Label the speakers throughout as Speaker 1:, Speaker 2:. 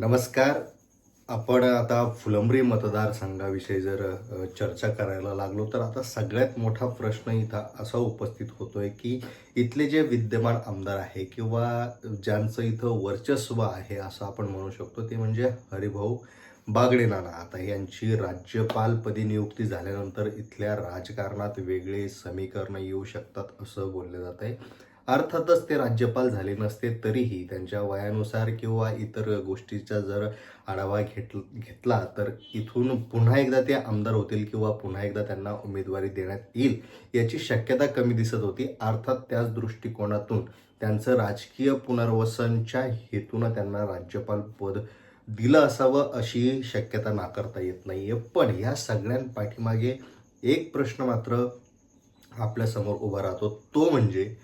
Speaker 1: नमस्कार. आपण आता फुलंब्री मतदारसंघाविषयी जर चर्चा करायला लागलो तर आता सगळ्यात मोठा प्रश्न इथं असा उपस्थित होतोय की इथले जे विद्यमान आमदार आहे किंवा ज्यांचं इथं वर्चस्व आहे असं आपण म्हणू शकतो ते म्हणजे हरिभाऊ बागडे नाना. आता यांची राज्यपालपदी नियुक्ती झाल्यानंतर इथल्या राजकारणात वेगळे समीकरणं येऊ शकतात असं बोललं जात आहे अर्थातच ते राज्यपाल झाले नसते तरीही त्यांच्या वयानुसार किंवा इतर गोष्टीचा जर आढावा घेत घेतला तर इथून पुन्हा एकदा ते आमदार होतील किंवा पुन्हा एकदा त्यांना उमेदवारी देण्यात येईल याची शक्यता कमी दिसत होती. अर्थात त्याच दृष्टिकोनातून त्यांचं राजकीय पुनर्वसनच्या हेतूनं त्यांना राज्यपाल पद दिलं असावं अशी शक्यता नाकारता येत नाही आहे पण या सगळ्यांपाठीमागे एक प्रश्न मात्र आपल्यासमोर उभा राहतो. तो म्हणजे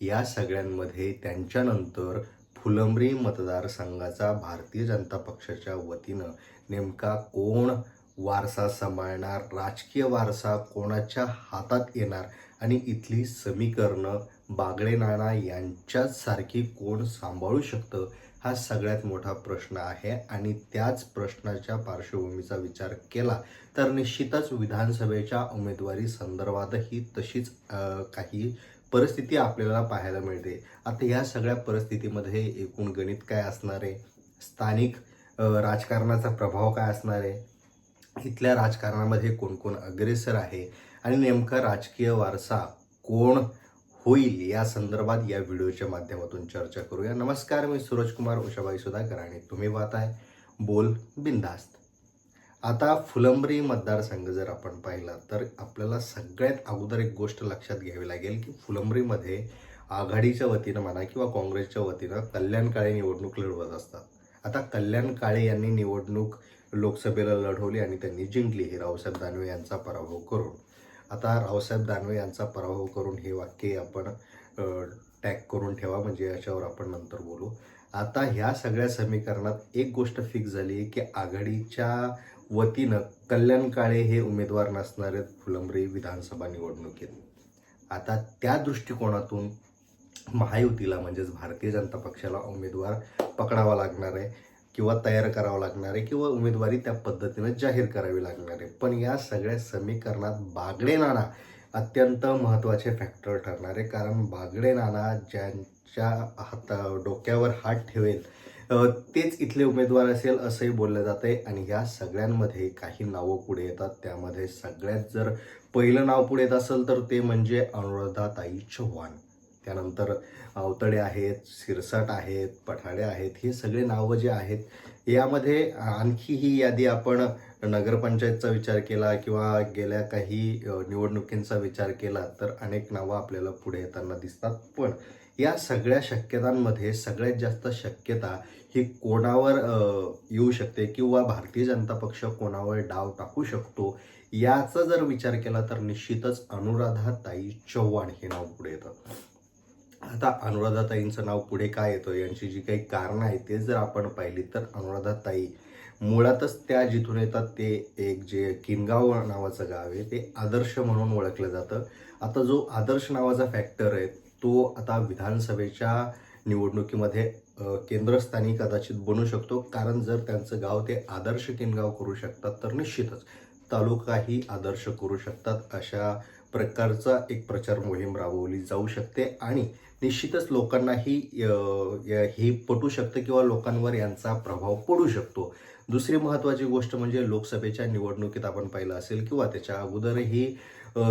Speaker 1: या सगळ्यांमध्ये त्यांच्यानंतर फुलंब्री मतदारसंघाचा भारतीय जनता पक्षाच्या वतीनं नेमका कोण वारसा सांभाळणार राजकीय वारसा कोणाच्या हातात येणार आणि इथली समीकरणं बागडे नाना यांच्याच सारखी कोण सांभाळू शकतं हा सगळ्यात मोठा प्रश्न आहे. आणि त्याच प्रश्नाच्या पार्श्वभूमीचा विचार केला तर निश्चितच विधानसभेच्या उमेदवारी संदर्भातही तशीच काही परिस्थिती आपल्याला पाहायला मिळते. आता या सगळ्या परिस्थितीमध्ये एकूण गणित काय असणार आहे? स्थानिक राजकारणाचा प्रभाव काय असणार आहे? इथल्या राजकारणामध्ये कोण कोण अग्रेसर आहे? आणि नेमका राजकीय वारसा कोण होईल या संदर्भात या व्हिडिओच्या माध्यमातून चर्चा करूया. नमस्कार मी सूरज कुमार उषाबाई सुधाकर आणि तुम्ही पाहताय बोल बिंदास्त. आता फुलंब्री मतदारसंघ जर आपण पाहिला तर आपल्याला सगळ्यात अगोदर एक गोष्ट लक्षात घ्यावी लागेल की फुलंब्रीमध्ये आघाडीच्या वतीनं म्हणा किंवा काँग्रेसच्या वतीनं कल्याण काळे निवडणूक लढवत असतात. आता कल्याण काळे यांनी निवडणूक लोकसभेला लढवली आणि त्यांनी जिंकली हे रावसाहेब दानवे यांचा पराभव करून. आता रावसाहेब दानवे यांचा पराभव करून हे वाक्य आपण टॅग करून ठेवा म्हणजे याच्यावर आपण नंतर बोलू. आता ह्या सगळ्या समीकरणात एक गोष्ट फिक्स झाली आहे की आघाडीच्या वतीनं कल्याण काळे हे उमेदवार नसणारे फुलंब्री विधानसभा निवडणुकीत. आता त्या दृष्टिकोनातून महायुतीला म्हणजेच भारतीय जनता पक्षाला उमेदवार पकडावा लागणार आहे. किंवा तयार करावं लागणार आहे किंवा उमेदवारी त्या पद्धतीनं जाहीर करावी लागणार आहे. पण या सगळ्या समीकरणात बागडे नाना अत्यंत महत्त्वाचे फॅक्टर ठरणार आहे. कारण बागडे नाना ज्यांच्या हाता डोक्यावर हात ठेवेल तेच इथले उमेदवार असेल असंही बोललं जात आहे आणि या सगळ्यांमध्ये काही नावं पुढे येतात. त्यामध्ये सगळ्यात जर पहिलं नाव पुढे येत असेल तर ते म्हणजे अनुराधाताई चव्हाण. त्यानंतर अवतडे आहेत सिरसाट आहेत पठाडे आहेत हे सगळे नावं जे आहेत यामध्ये आणखी ही यादी आपण नगरपंचायतचा विचार केला किंवा गेल्या काही निवडणुकींचा विचार केला तर अनेक नावं आपल्याला पुढे येताना दिसतात. पण या सगळ्या शक्यतांमध्ये सगळ्यात जास्त शक्यता ही कोणावर येऊ शकते किंवा भारतीय जनता पक्ष कोणावर डाव टाकू शकतो याचा जर विचार केला तर निश्चितच अनुराधाताई चव्हाण हे नाव पुढे येतं. आता अनुराधाताईंचं नाव पुढे काय येतं? यांची जी काही कारणं आहेत ते जर आपण पाहिली तर अनुराधाताई मुळातच त्या जिथून येतात ते एक जे किनगाव नावाचं गाव आहे ते आदर्श म्हणून ओळखलं जातं. आता जो आदर्श नावाचा फॅक्टर आहे तो आता विधानसभेच्या निवडणुकीमध्ये केंद्रस्थानी कदाचित बनू शकतो. कारण जर त्यांचं गाव ते आदर्श किनगाव करू शकतात तर निश्चितच तालुकाही आदर्श करू शकतात अशा प्रकारचा एक प्रचार मोहीम राबवली जाऊ शकते आणि निश्चितच लोकांनाही हे पटू शकतं किंवा लोकांवर यांचा प्रभाव पडू शकतो. दुसरी महत्त्वाची गोष्ट म्हणजे लोकसभेच्या निवडणुकीत आपण पाहिलं असेल किंवा त्याच्या अगोदरही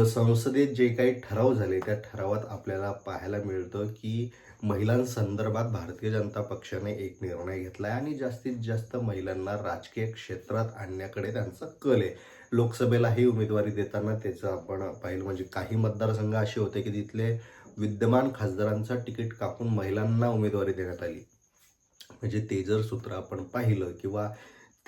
Speaker 1: संसदेत जे काही ठराव झाले त्या ठरावात आपल्याला पाहायला मिळतं की महिलांसंदर्भात भारतीय जनता पक्षाने एक निर्णय घेतला आहे आणि जास्तीत जास्त महिलांना राजकीय क्षेत्रात आणण्याकडे त्यांचा कल आहे. लोकसभेलाही उमेदवारी देताना त्याचं आपण पाहिलं. म्हणजे काही मतदारसंघ असे होते की तिथले विद्यमान खासदारांचं तिकीट कापून महिलांना उमेदवारी देण्यात आली. म्हणजे ते जर सूत्र आपण पाहिलं किंवा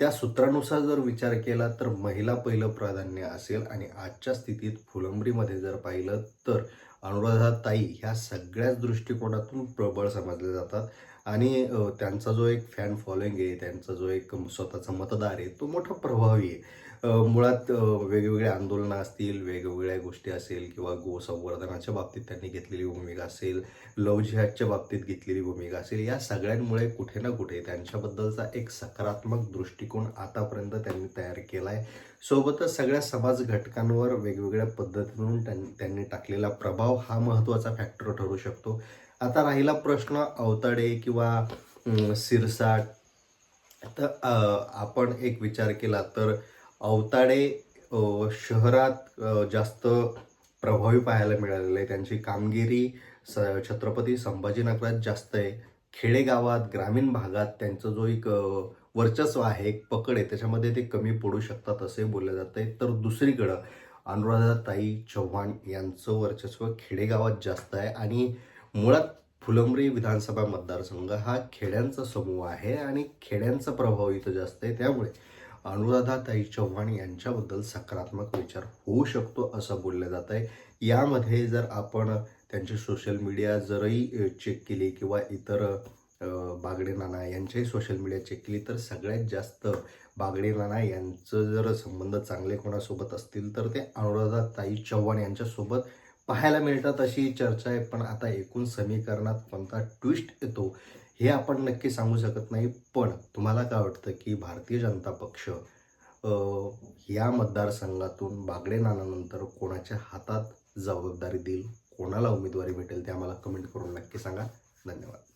Speaker 1: त्या सूत्रानुसार जर विचार केला तर महिला पहिलं प्राधान्य असेल आणि आजच्या स्थितीत फुलंबरीमध्ये जर पाहिलं तर अनुराधाताई ह्या सगळ्याच दृष्टिकोनातून प्रबळ समजले जातात. आणि त्यांचा जो एक फॅन फॉलोइंग आहे त्यांचा जो एक स्वतःचा मतदार आहे तो मोठा प्रभावी आहे. मुळात वेगवेगळ्या आंदोलनं असतील वेगवेगळ्या गोष्टी असेल किंवा गोसंवर्धनाच्या बाबतीत त्यांनी घेतलेली भूमिका असेल लव जिहादच्या बाबतीत घेतलेली भूमिका असेल या सगळ्यांमुळे कुठे ना कुठे त्यांच्याबद्दलचा एक सकारात्मक दृष्टिकोन आतापर्यंत त्यांनी तयार केला आहे सोबतच सगळ्या समाज घटकांवर वेगवेगळ्या पद्धतीतून त्यां- त्यांनी टाकलेला प्रभाव हा महत्त्वाचा फॅक्टर ठरू शकतो. आता राहिला प्रश्न अवताडे किंवा सिरसाट. तर आपण एक विचार केला तर अवताडे शहरात जास्त प्रभावी पाहायला मिळालेलं आहे. त्यांची कामगिरी स छत्रपती संभाजीनगरात जास्त आहे. खेडेगावात ग्रामीण भागात त्यांचं जो एक वर्चस्व आहे एक पकड आहे त्याच्यामध्ये ते कमी पडू शकतात असे बोलले जात आहे. तर दुसरीकडं अनुराधाताई चव्हाण यांचं वर्चस्व खेडेगावात जास्त आहे. आणि मुळात फुलंब्री विधानसभा मतदारसंघ हा खेड्यांचा समूह आहे आणि खेड्यांचा प्रभाव इथं जास्त आहे. त्यामुळे अनुराधाताई चव्हाण यांच्याबद्दल सकारात्मक विचार होऊ शकतो असं बोललं जात आहे. यामध्ये जर आपण त्यांचे सोशल मीडिया जरही चेक केली किंवा इतर बागडे नाना यांच्याही सोशल मीडिया चेक केली तर सगळ्यात जास्त बागडे नाना यांचं जर संबंध चांगले कोणासोबत असतील तर ते अनुराधाताई चव्हाण यांच्यासोबत पाहायला मिळतात अशी चर्चा आहे. पण आता एकूण समीकरणात कोणता ट्विस्ट येतो? हे आपण नक्की सांगू शकत नाही पण तुम्हाला काय वाटतं की भारतीय जनता पक्ष या मतदारसंघातून बागडे नानानंतर कोणाच्या हातात जबाबदारी देईल कोणाला उमेदवारी भेटेल ते आम्हाला कमेंट करून नक्की सांगा. धन्यवाद.